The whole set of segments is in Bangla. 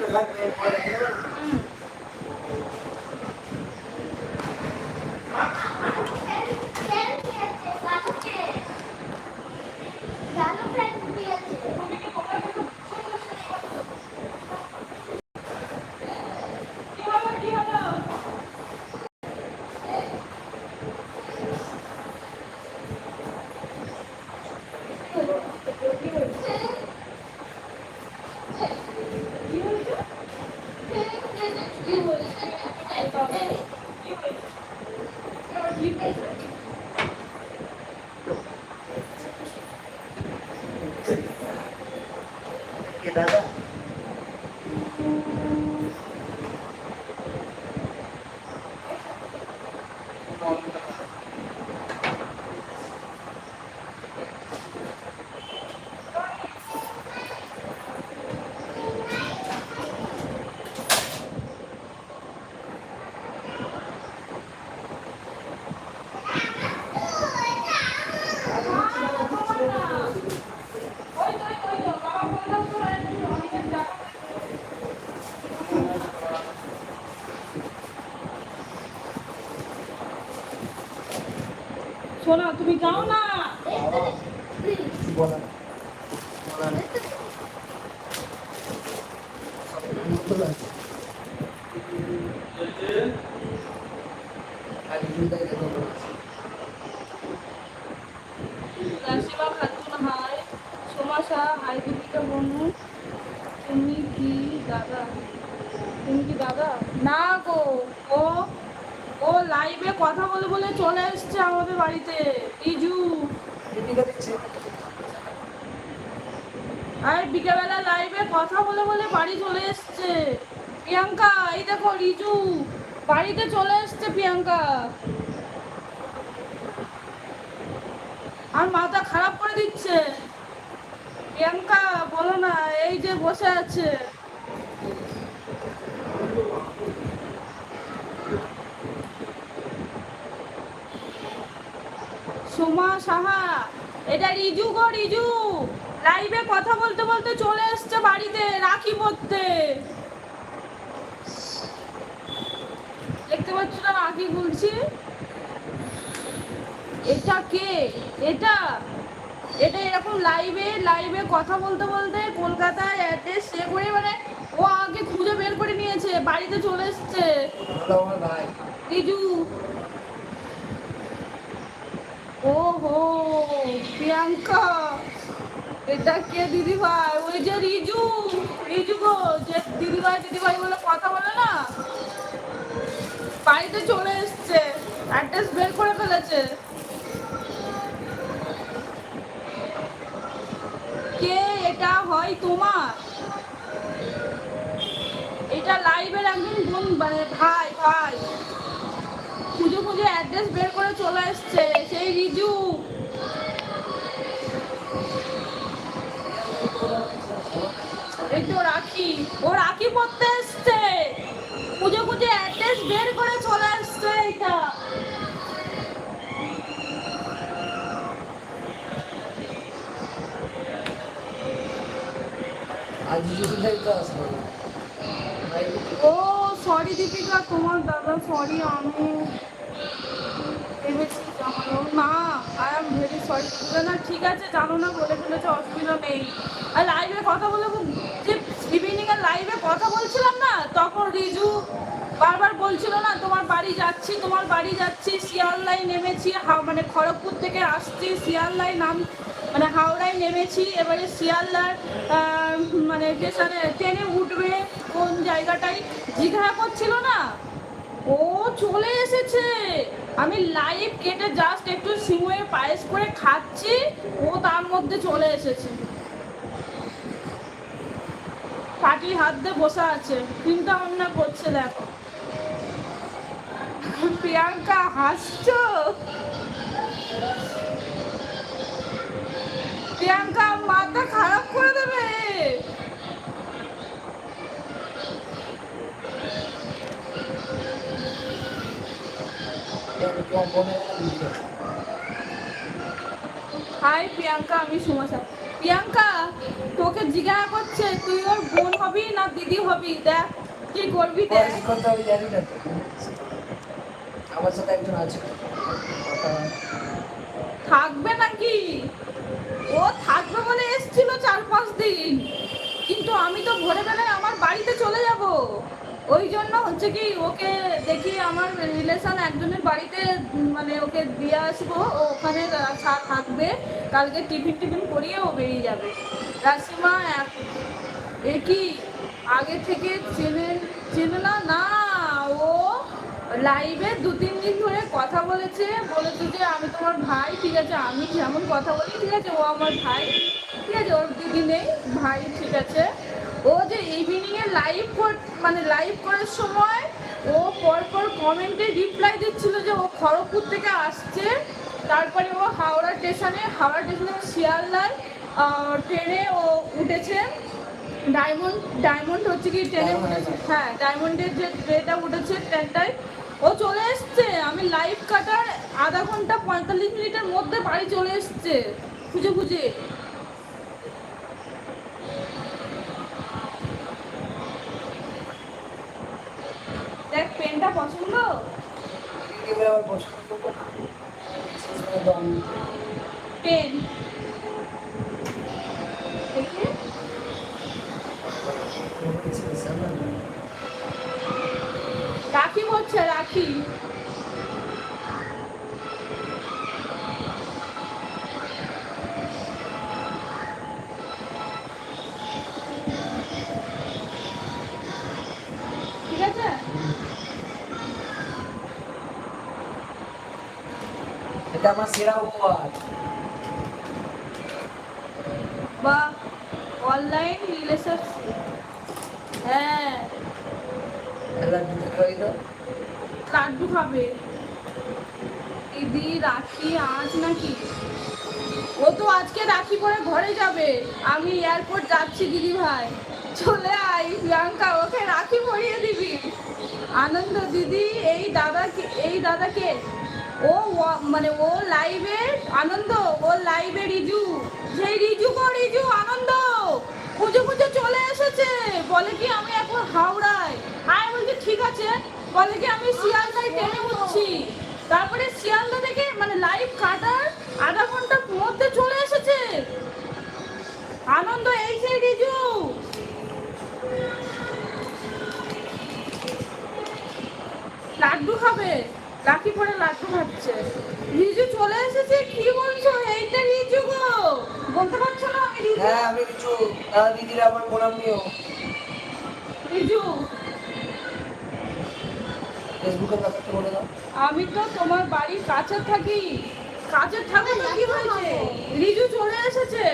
¿verdad? কে সোনা তুমি যাও না। না খাতুন, হাই। হাই দীপিকা বনু তুমি কি দাদা? তুমি কি দাদা? না গো, ও ও লাইভে কথা বলে বলে চলে এসছে আমাদের বাড়িতে। দিচ্ছে আর বিকেলবেলা লাইভে কথা বলে বলে বাড়ি চলে এসছে। প্রিয়াঙ্কা এই দেখো রিজু। বাড়িতে চলে এসছে প্রিয়াঙ্কা। আর মাথা খারাপ করে দিচ্ছে। প্রিয়াঙ্কা বলো না এই যে বসে আছে। সোমা সাহা এটা রিজু গো রিজু। লাইভে কথা বলতে বলতে চলে এসছে বাড়িতে রাখি পড়তে দেখতে পাচ্ছ না রাখি বলছি এটা কে? এটা? এটা এরকম লাইভে লাইভে কথা বলতে বলতে কলকাতায় অ্যাড্রেস সে করে মানে ও আগে খুঁজে বের করে নিয়েছে বাড়িতে চলে এসছে। রিজু। ও হো প্রিয়াঙ্কা, এটা কে দিদি ভাই ওই যে রিজু রিজু গো, যে দিদি ভাই দিদি ভাই বলে কথা বলে না? বাড়িতে চলে এসছে অ্যাড্রেস বের করে ফেলেছে। কে এটা হয় তোমার? এটা লাইভের একজন মানে ভাই ভাই। খুঁজে খুঁজে অ্যাড্রেস বের করে চলে এসছে সেই রিজু। এই তো রাখি। ও রাখি পড়তে এসছে। খুঁজে খুঁজে অ্যাড্রেস বের করে চলে এসছে এটা। ও সরি দীপিকা তোমার দাদা সরি আমি না সরি না, ঠিক আছে, জানো না, বলে অসুবিধা নেই। আর লাইভে কথা বলে যে লাইভে কথা বলছিলাম না, তখন বারবার না, তোমার বাড়ি যাচ্ছি, তোমার বাড়ি যাচ্ছি, শিয়ালদায় নেমেছি মানে খড়গপুর থেকে আসছি, শিয়ালদায় নাম মানে হাওড়ায় নেমেছি, এবারে শিয়ালদার মানে স্টেশনে ট্রেনে উঠবে, কোন জায়গাটায়? জিজ্ঞাসা করছিল না। ও চলে এসেছে। আমি লাইভ কেটে জাস্ট একটু সিমুয়ের পায়েস করে খাচ্ছি, ও তার মধ্যে চলে এসেছে। পাটি হাত দিয়ে বসে আছে, চিন্তা ভাবনা করছে, দেখো। প্রিয়াঙ্কা, হাসছো? প্রিয়াঙ্কা, মাথা খারাপ করে দেবে? হাই প্রিয়াঙ্কা আমি সুমাশা প্রিয়াঙ্কা তোকে জিজ্ঞাসা করছে তুই ওর বোন হবি না দিদি হবি? দেখ কি করবি দেখ। করতে হবে জানি না আমার সাথে একজন আছে। থাকবে নাকি? ও থাকবে বলে এসেছিল চার পাঁচ দিন। কিন্তু আমি তো ভোরবেলায় আমার বাড়িতে চলে যাব। ওই জন্য হচ্ছে কি ওকে দেখি আমার রিলেশন একজনের বাড়িতে মানে ওকে দিয়ে আসব ওখানে থাকবে, কালকে টিফিন টিফিন করিয়ে ও বেরিয়ে যাবে। রাসিমা এ কি? আগে থেকে চেনে চেনে না না, ও লাইভে দু তিন দিন ধরে কথা বলেছে বলেছে যে আমি তোমার ভাই, ঠিক আছে, আমি যেমন কথা বলি, ঠিক আছে, ও আমার ভাই, ঠিক আছে, ওর দিদি নেই, ভাই, ঠিক আছে। ও যে ইভিনিং এ লাইভ মানে লাইভ করার সময় ও পর পর কমেন্টে রিপ্লাই দিচ্ছিল যে ও খড়গপুর থেকে আসছে। তারপরে ও হাওড়া স্টেশনে হাওড়া স্টেশনে শিয়ালদার ট্রেনে ও উঠেছে। ডায়মন্ড ডায়মন্ড হচ্ছে কি ট্রেনে উঠেছে। হ্যাঁ ডায়মন্ডের যে ট্রেনটা উঠেছে ট্রেনটায় ও চলে এসছে। আমি লাইভ কাটার আধা ঘণ্টা পঁয়তাল্লিশ মিনিটের মধ্যে বাড়ি চলে এসছে। খুঁজে খুঁজে দেখ পেনটা পছন্দ? দিদি আমার পছন্দ। পেন দেখি করেছি, সামনে। রাখি বলছে রাখি ঠিক আছে এটা আমার সেরা উপহার বা অনলাইন হ্যাঁ। লাড্ডু খাবে। দিদি রাখি আজ নাকি? ও তো আজকে রাখি পরে ঘরে যাবে। আমি এয়ারপোর্ট যাচ্ছি দিদি ভাই। চলে আই প্রিয়াঙ্কা, ওকে রাখি পরিয়ে দিবি। আনন্দ দিদি, এই দাদাকে এই দাদাকে ও মানে ও লাইভে আনন্দ, ও লাইভে রিজু। সেই রিজু গো, রিজু, আনন্দ। খুঁজে খুঁজে, চলে এসেছে। বলে কি আমি এখন হাওড়ায়? আমি বলছি, ঠিক আছে। বলে কি আমি শিয়ালদায় ট্রেনে উঠছি। তারপরে শিয়ালদা থেকে মানে লাইভ কাটার আধা ঘণ্টার মধ্যে চলে এসেছে। আনন্দ, এই সেই রিজু। লাড্ডু খাবে। রাখি পরে লাড্ডু খাচ্ছে রিজু চলে এসেছে? কি বলছো? এইটা রিজু গো! বলতে পারছ না আমি রিজু? হ্যাঁ আমি দিদিরা আমার প্রণাম নিও। রিজু! ফেসবুকের ব্যাপারটা বলে দাও। আমি তো তোমার বাড়ির কাছে থাকি। কাছে থাকো তো কি হয়েছে? রিজু চলে এসেছে।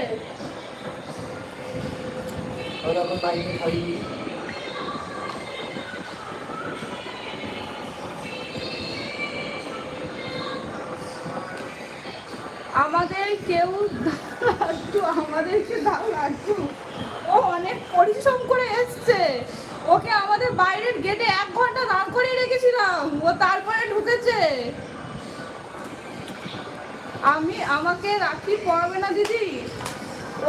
ওরা বাড়িতে আমাদের কেউ আমাদেরকে দাও লাড্ডু ও অনেক পরিশ্রম করে এসছে। ওকে আমাদের বাইরের গেটে এক ঘণ্টা দাঁড় করিয়ে রেখেছিলাম। ও তারপরে ঢুকেছে। আমি, আমাকে রাখি পড়াবে না দিদি।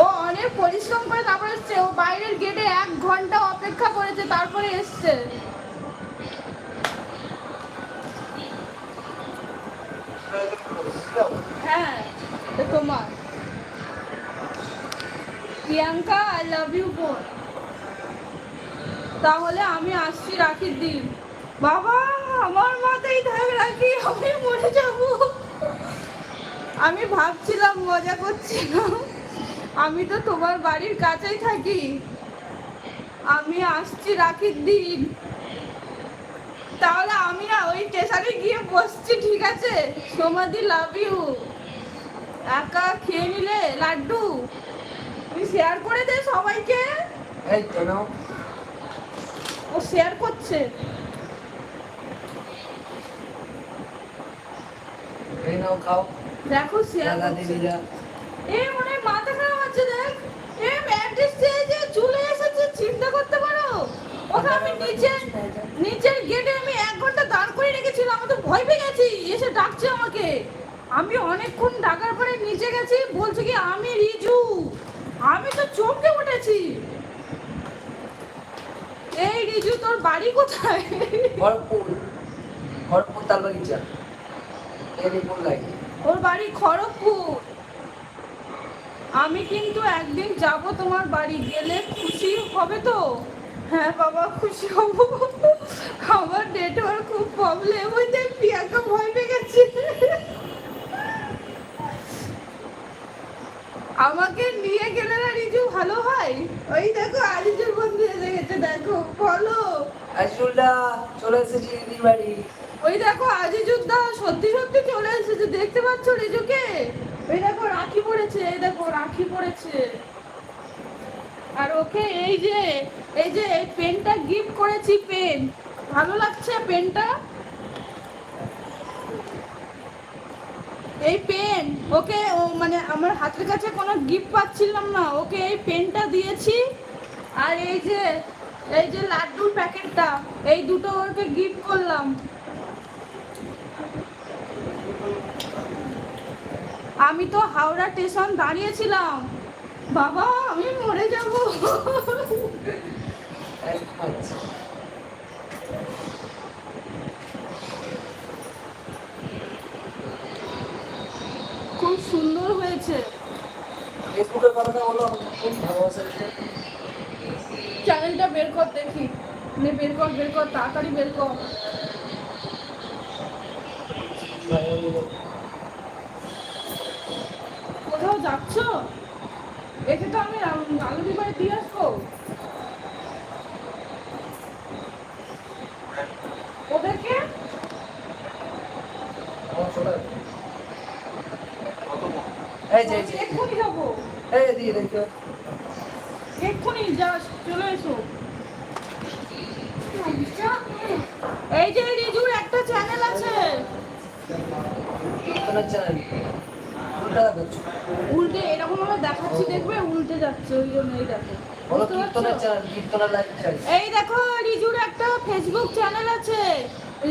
ও অনেক পরিশ্রম করে তারপরে এসছে। ও বাইরের গেটে এক ঘণ্টা অপেক্ষা করেছে, তারপরে এসছে হ্যাঁ তো তোমার প্রিয়াঙ্কা আই লাভ ইউ বোন তাহলে আমি আসছি রাখির দিন। বাবা, আমার মাথায় থাক রাখি, আমি মরে যাব। আমি ভাবছিলাম মজা করছিলাম। আমি তো তোমার বাড়ির কাছেই থাকি। আমি আসছি রাখির দিন। তাহলে আমি না ওই স্টেশনে গিয়ে বসছি, ঠিক আছে? সমাধি লাভ ইউ একা খেয়ে নিলে, লাড্ডু? তুই শেয়ার করে দে সবাইকে। এই তো নাও ও শেয়ার করছে। এই নাও খাও। দেখো শেয়ার দিদিরা। এ মনে মাথা খারাপ আছে দেখ। এ যে চলে এসেছে চিন্তা করতে পারো? ওকে আমি নিচে নিচের গেটে আমি এক ঘণ্টা দাঁড় করে রেখেছিলাম আমি তো ভয় পেয়ে গেছি এসে ডাকছে আমাকে। আমি অনেকক্ষণ ডাকার পরে নিচে গেছি বলছে কি আমি রিজু আমি তো চমকে উঠেছি। এই রিজু তোর বাড়ি কোথায়? খড়গপুর খড়গপুর তালবাগিচা। লাগে ওর বাড়ি খড়গপুর। আমি কিন্তু একদিন যাব তোমার বাড়ি গেলে খুশি হবে তো? হ্যাঁ বাবা খুশি হব। আমার নেটওয়ার্ক খুব প্রবলেম হয়েছে প্রিয়াঙ্কা ভয় পেয়ে গেছে। আমাকে নিয়ে গেলে না রিজু ভালো হয়? ওই দেখো আরিজুর বন্ধু এসে গেছে দেখো বলো। আজরুলদা চলে এসেছি দিদির বাড়ি। ওই দেখো আজিজুদ্দা সত্যি সত্যি চলে এসেছে দেখতে পাচ্ছ রিজুকে? ওই দেখো রাখি পড়েছে এই দেখো রাখি পড়েছে। আর ওকে এই যে এই যে এই পেনটা গিফট করেছি পেন। ভালো লাগছে পেনটা? এই পেন, ওকে, ও মানে আমার হাতের কাছে কোনো গিফট পাচ্ছিলাম না, ওকে এই পেনটা দিয়েছি। আর এই যে এই যে লাড্ডুর প্যাকেটটা, এই দুটো ওকে গিফট করলাম। আমি তো হাওড়া স্টেশন দাঁড়িয়েছিলাম। বাবা, আমি মরে যাব আচ্ছা খুব সুন্দর হয়েছে। ফেসবুকের কথাটা খুব। চ্যানেলটা বের কর দেখি। নে বের কর বের কর তাড়াতাড়ি বের কর। কোথাও যাচ্ছ? এতে তো আমি আলুরি বাড়ি দিয়ে আসব। এই যে এক্ষুনি যাব। এই দিয়ে দেখো। এক্ষুনি যাস চলে এসো। এই যে রিজুর একটা চ্যানেল আছে। চ্যানেল উল্টা এরকম ভাবে দেখাচ্ছি দেখবে? উল্টে যাচ্ছে ওই জন্য এই দেখো। এই রিজুর একটা ফেসবুক চ্যানেল আছে।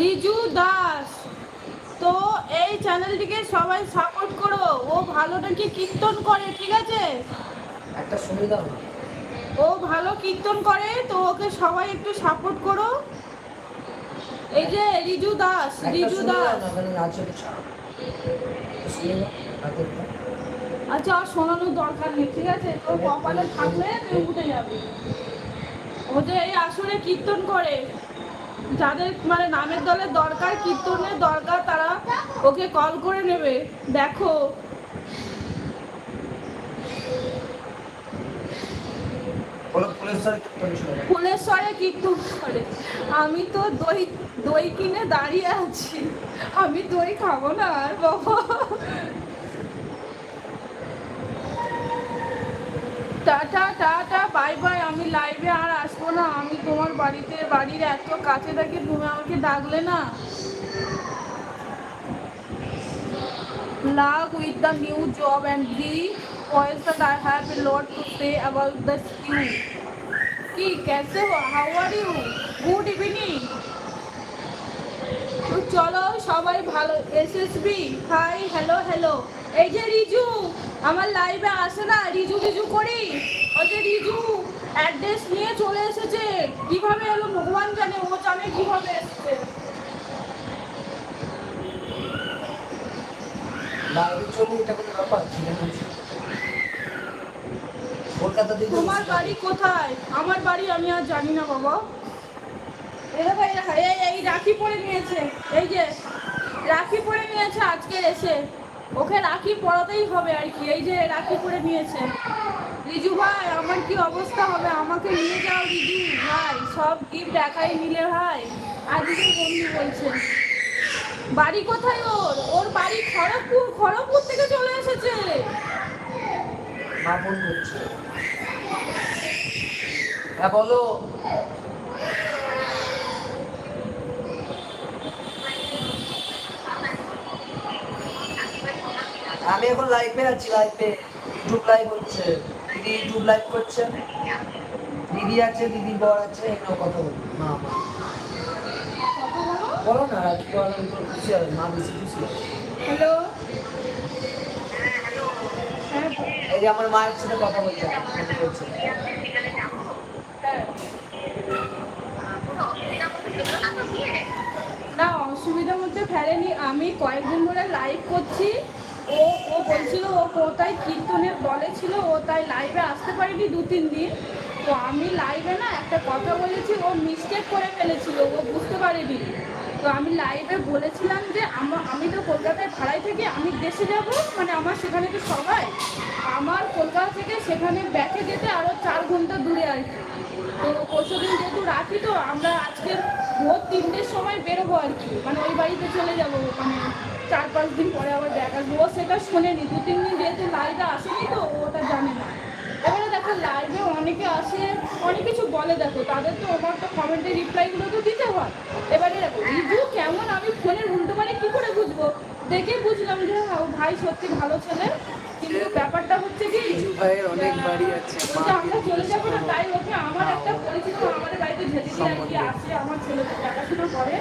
রিজু দাস। এই চ্যানেলটিকে সবাই সাপোর্ট করো। ও ভালো নাকি কীর্তন করে ঠিক আছে? একটা সুবিধা ও ভালো কীর্তন করে তো ওকে সবাই একটু সাপোর্ট করো। এই যে রিজু দাস রিজু দাস। আচ্ছা আর শোনানোর দরকার নেই ঠিক আছে? তোর কপালে থাকলে তুই উঠে যাবি। ও যে এই আসরে কীর্তন করে। যাদের মানে নামের দলের দরকার কীর্তনের দরকার তারা ওকে কল করে নেবে। দেখো। ফুলেশ্বর কীর্তন করে। আমি তো দই দই কিনে দাঁড়িয়ে আছি। আমি দই খাব না আর বাবা। Tata tata bye bye. আমি লাইভে না আমি তোমার বাড়িতে বাড়ির এত কাছে থাকি তুমি আমাকে ডাকলে না luck with the new job and the points that I have a lot to say about the skill. কি कैसे हो how are you good evening তো চলো সবাই ভালো এসএসবি হাই হ্যালো হ্যালো এই যে রিজু আমার লাইভে আসে না রিজু রিজু করি ওই যে রিজু অ্যাড্রেস নিয়ে চলে এসেছে। কীভাবে এলো ভগবান জানে ও জানে কীভাবে এসেছে। তোমার বাড়ি কোথায়? আমার বাড়ি আমি আর জানি না বাবা। এই এই রাখি পরে নিয়েছে। এই যে রাখি পরে নিয়েছে আজকে এসে। ওকে রাখি পরাতেই হবে আর কি। এই যে রাখি পরে নিয়েছে। রিজু ভাই, আমার কি অবস্থা হবে? আমাকে নিয়ে যাও রিজু ভাই। সব গিফট একাই নিলে ভাই আজকে বন্ধু বলছে। বাড়ি কোথায় ওর? ওর বাড়ি খড়গপুর খড়গপুর থেকে চলে এসেছে। হ্যাঁ বলো। আমি এখন লাইভে আছি লাইভে ইউটিউব লাইভ হচ্ছে। দিদি ইউটিউব লাইভ করছে। দিদি আছে দিদি বর আছে এগুলো কথা বলি মা বলো না খুশি হবে মা বেশি খুশি হবে হ্যালো। হ্যাঁ এই যে আমার মায়ের সাথে কথা বলছে। হ্যাঁ না অসুবিধার মধ্যে ফেলেনি। আমি কয়েকদিন ধরে লাইভ করছি। ও ও বলছিল, ও কোথায় কীর্তনের দলে ও তাই লাইভে আসতে পারেনি দু, তিন দিন। তো আমি লাইভে না একটা কথা বলেছি, ও মিস্টেক করে ফেলেছিল, ও বুঝতে পারেনি। তো আমি লাইভে বলেছিলাম যে, আমা- আমি তো কলকাতায় ভাড়ায় থাকি, আমি দেশে যাব মানে আমার সেখানে তো সবাই। আমার কলকাতা থেকে সেখানে ব্যাকে যেতে আরও চার ঘণ্টা দূরে আর তো পরশুদিন যেহেতু রাখি তো আমরা আজকে ভোর তিনটের সময় বেরোবো আর কি। মানে ওই বাড়িতে চলে যাব মানে চার পাঁচ দিন পরে আবার ব্যাক আসব। ও সেটা শোনেনি দু তিন দিন যেহেতু লাইভে আসেনি তো ওটা জানে না। এবারে দেখো লাইভে অনেকে আসে অনেক কিছু বলে দেখো তাদের তো আমার তো কমেন্টের রিপ্লাইগুলো তো দিতে হয়। এবারে দেখো রিজু কেমন? আমি ফোনের উল্টো মানে কী করে বুঝব? দেখে বুঝলাম যে হ্যাঁ, ভাই সত্যি ভালো ছেলে কিন্তু বিজু ভাইয়ের অনেক বাড়ি আছে ওই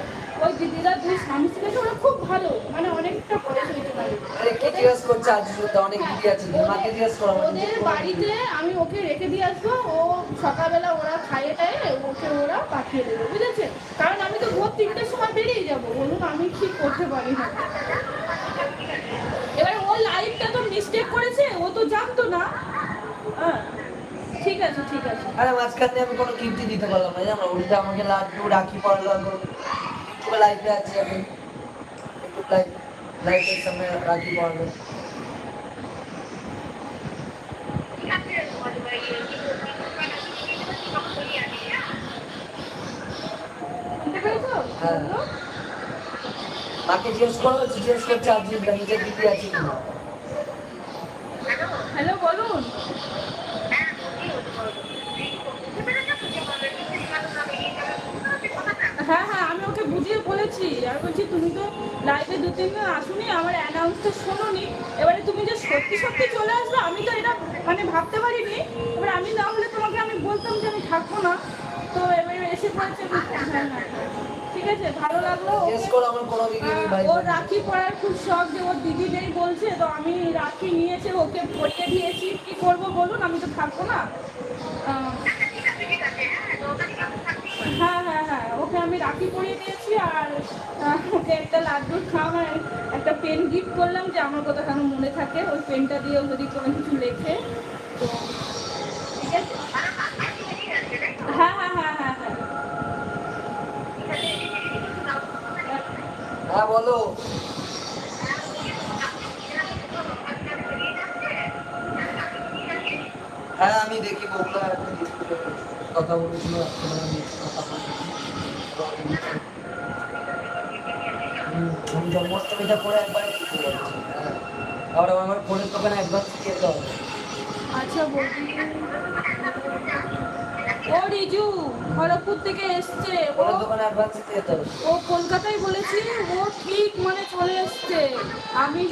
ওই দিদিরা দুই স্বামী ছিল ওরা খুব ভালো মানে অনেকটা ওদের বাড়িতে আমি ওকে রেখে দিয়ে আসব ও সকালবেলা ওরা খাইয়ে টাইয়ে ওকে ওরা পাঠিয়ে দেবে বুঝেছে? কারণ আমি তো ভোর তিনটের সময় বেরিয়ে যাব বলুন আমি কি করতে পারি না। এবার ও লাইফটা তো মিস্টেক করেছে, ও তো জানতো না। হ্যাঁ ঠিক আছে ঠিক আছে। আরে, মাঝখানে আমি কোনো গিফটই দিতে পারলাম না, জানো? উল্টা আমাকে লাড্ডু, রাখি পড়ল এখন ইউটিউবে লাইভে আছি আমি। ইউটিউব লাইভ লাইভের সামনে রাখি পড়ল বুঝতে হ্যাঁ। মাকে জিজ্ঞেস করো, জিজ্ঞেস করছে আজ নিজের দিদি আছে কিনা। হ্যালো, বলুন। হ্যাঁ হ্যাঁ আমি ওকে বুঝিয়ে বলেছি। আর বলছি, তুমি তো লাইভে দু, তিন দিন আসুনি, আমার অ্যানাউন্সটা শোনোনি। এবারে তুমি যে সত্যি সত্যি চলে আসবে, আমি তো এটা মানে ভাবতে পারিনি। এবার আমি না হলে তোমাকে আমি বলতাম যে আমি থাকব না। তো এবারে এসে পড়েছে। হ্যাঁ হ্যাঁ। ঠিক আছে ভালো লাগল ওর রাখি পরার খুব শখ যে ওর দিদি বলছে তো আমি রাখি নিয়েছে ওকে পরিয়ে দিয়েছি। কি করব বলুন আমি তো থাকব না। হ্যাঁ হ্যাঁ হ্যাঁ ওকে আমি রাখি পরিয়ে দিয়েছি আর ওকে একটা লাড্ডুর খাম একটা পেন গিফট করলাম যে আমার কথা কেন মনে থাকে। ওই পেনটা দিয়ে ও যদি কোনো কিছু লেখে তো ঠিক আছে? হ্যাঁ হ্যাঁ হ্যাঁ বলো। হ্যাঁ আমি দেখি বলতে কথা বলেছিল আমি জন্মাষ্টমীটা করে একবারে ছুটি যাচ্ছি হ্যাঁ। আমার ফোনের দোকানে অ্যাডভান্স দিয়ে যেতে আচ্ছা বলছি। ও রিজু খড়গপুর থেকে এসছে। ও কলকাতায় বলেছি ও ঠিক মানে চলে এসছে। আমি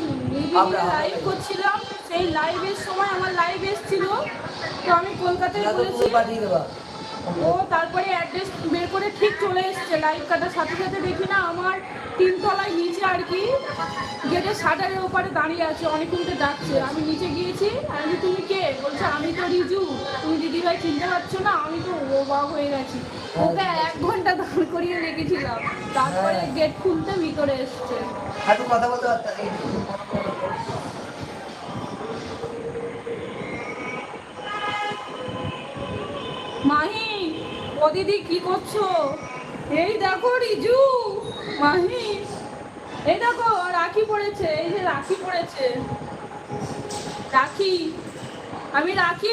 লাইভ করছিলাম সেই লাইভের সময় আমার লাইভ এসছিল। তো আমি কলকাতায় বলেছি ও তারপরে অ্যাড্রেস বের করে ঠিক চলে এসছে। লাইভ কাটার সাথে সাথে দেখি না আমার তিনতলায় নিচে আর কি গেটের শাটারের ওপারে দাঁড়িয়ে আছে অনেকক্ষণকে ডাকছে আমি নিচে গিয়েছি আমি তুমি কে? বলছে রিজু তুমি দিদিভাই চিনতে পারছ না? আমি তো ও বাবা হয়ে গেছি। ওকে এক ঘণ্টা দাঁড় করিয়ে রেখেছিলাম। তারপরে হ্যাঁ। গেট খুলতে ভিতরে এসছে। একটু কথা বলতে মাহি ও দিদি কি করছ? এই দেখো রিজু মাহি। এই দেখো রাখি পড়েছে এই যে রাখি পড়েছে। রাখি আমি রাখি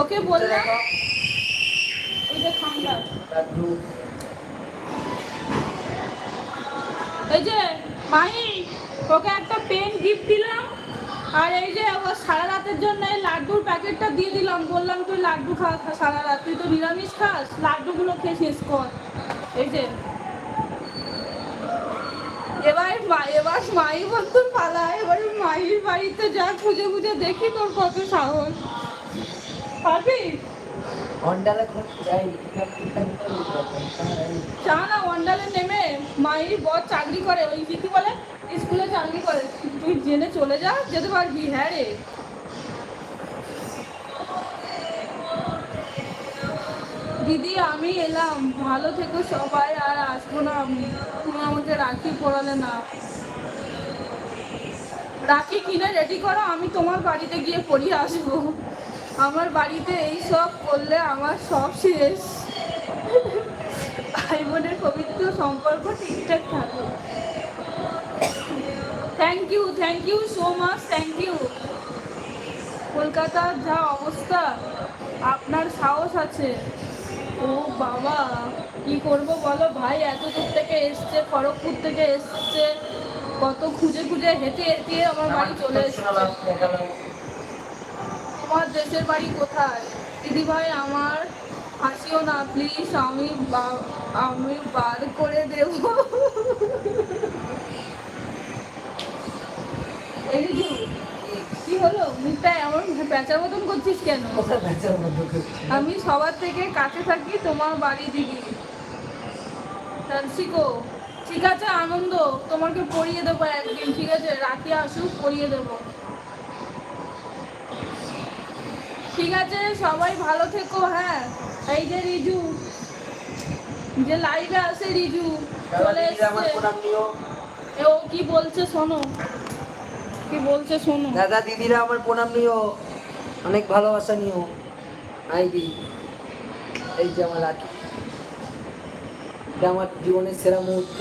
ওকে বললাম। ওই যে লাড্ডু। এই যে মাহি ওকে একটা পেন গিফট দিলাম আর এই যে ও সারা রাতের জন্য এই লাড্ডুর প্যাকেটটা দিয়ে দিলাম। বললাম তুই লাড্ডু খা সারা রাত তুই তো নিরামিষ খাস লাড্ডুগুলো খেয়ে শেষ কর। এই যে এবার মা- এবার মাই বলতো পালা এবার মায়ের বাড়িতে যা খুঁজে খুঁজে দেখি তোর কত সাহস। চাই চা না অন্ডালে নেমে মায়ের বর চাকরি করে ওই কি বলে স্কুলে চাকরি করে। তুই জেনে চলে যা যেতে পারবি হ্যাঁ রে। দিদি, আমি এলাম। ভালো থেকো সবাই, আর আসব না আমি। তুমি আমাকে রাখি পড়ালে না। রাখি কিনে রেডি করো, আমি তোমার বাড়িতে গিয়ে পড়িয়ে আসব। আমার বাড়িতে এই সব করলে আমার সব শেষ। ভাই বোনের পবিত্র সম্পর্ক ঠিকঠাক থাকে। Thank you thank you so much thank you কলকাতার যা অবস্থা, আপনার সাহস আছে। ও বাবা, কি করব বলো? ভাই এত দূর থেকে এসছে, খড়গপুর থেকে এসছে। কত খুঁজে খুঁজে হেঁটে হেঁটে আমার বাড়ি চলে এসছে। দেশের বাড়ি কোথায়? দিদি ভাই, আমার হাসিও না প্লিজ আমি আমি বার করে দেব। এই হলো? মুখটা এমন প্যাঁচার মতন করছিস কেন? কোথায় বেচার মধ্যে করছি? আমি সবার থেকে কাছে থাকি তোমার বাড়ি দিদি ফ্রান্সিকো ঠিক আছে আনন্দ তোমাকে পড়িয়ে দেবো একদিন ঠিক আছে? রাখি আসুক পড়িয়ে দেবো। ঠিক আছে সবাই ভালো থেকো হ্যাঁ? এই যে রিজু যে লাইভে আছে রিজু চলে এসছে। ও কি বলছে শোনো। কি বলছে শোনো। দাদা দিদিরা আমার প্রণাম নিও। অনেক ভালোবাসা নিও। আই দি এই যে আমার রাখি এটা আমার জীবনের সেরা মুহূর্ত।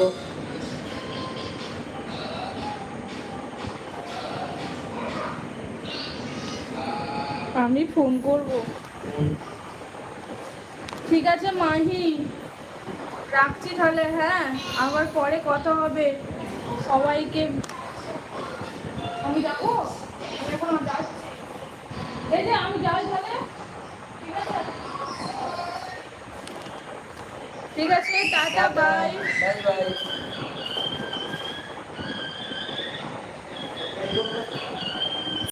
আমি ফোন করব। ঠিক আছে মাহি। রাখছি তাহলে হ্যাঁ? আবার পরে কথা হবে। সবাইকে আমি যাব আমি এখন যাচ্ছি এই যে আমি যাই তাহলে ঠিক আছে ঠিক আছে টাটা বাই বাই বাই